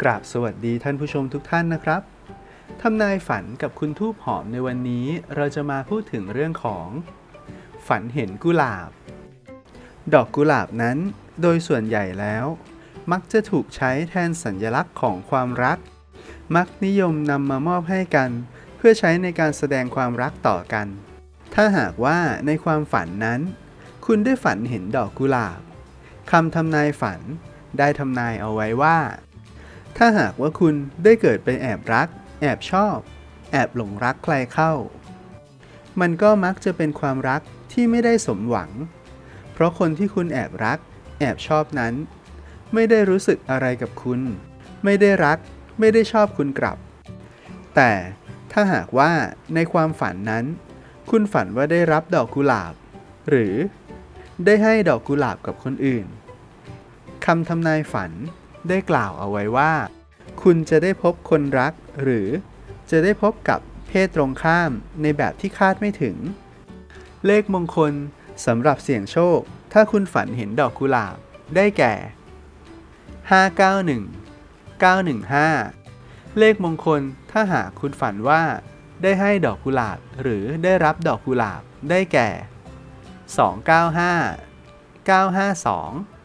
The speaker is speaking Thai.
กราบสวัสดีท่านผู้ชมทุกท่านนะครับทำนายฝันกับคุณทูบหอมในวันนี้เราจะมาพูดถึงเรื่องของ ฝันเห็นกุหลาบ ดอกกุหลาบนั้น โดยส่วนใหญ่แล้ว มักจะถูกใช้แทนสัญลักษณ์ของความรัก มักนิยมนำมามอบให้กัน เพื่อใช้ในการแสดงความรักต่อกัน ถ้าหากว่าในความฝันนั้น คุณได้ฝันเห็นดอกกุหลาบคำทำนายฝันได้ทำนายเอาไว้ว่า ถ้าหากว่าคุณได้เกิดไปแอบรัก แอบชอบ แอบหลงรักใครเข้า มันก็มักจะเป็นความรักที่ไม่ได้สมหวัง เพราะคนที่คุณแอบรัก แอบชอบนั้น ไม่ได้รู้สึกอะไรกับคุณ ไม่ได้รัก ไม่ได้ชอบคุณกลับ แต่ถ้าหากว่าในความฝันนั้น คุณฝันว่าได้รับดอกกุหลาบ หรือได้ให้ดอกกุหลาบกับคนอื่นคำทำนายฝัน ได้กล่าวเอาไว้ว่า คุณจะได้พบคนรัก หรือจะได้พบกับเพศตรงข้ามในแบบที่คาดไม่ถึง เลขมงคลสำหรับเสี่ยงโชค ถ้าคุณฝันเห็นดอกกุหลาบ ได้แก่ 591 915 เลขมงคลถ้าหากคุณฝันว่า ได้ให้ดอกกุหลาบ หรือได้รับดอกกุหลาบ ได้แก่ 295 952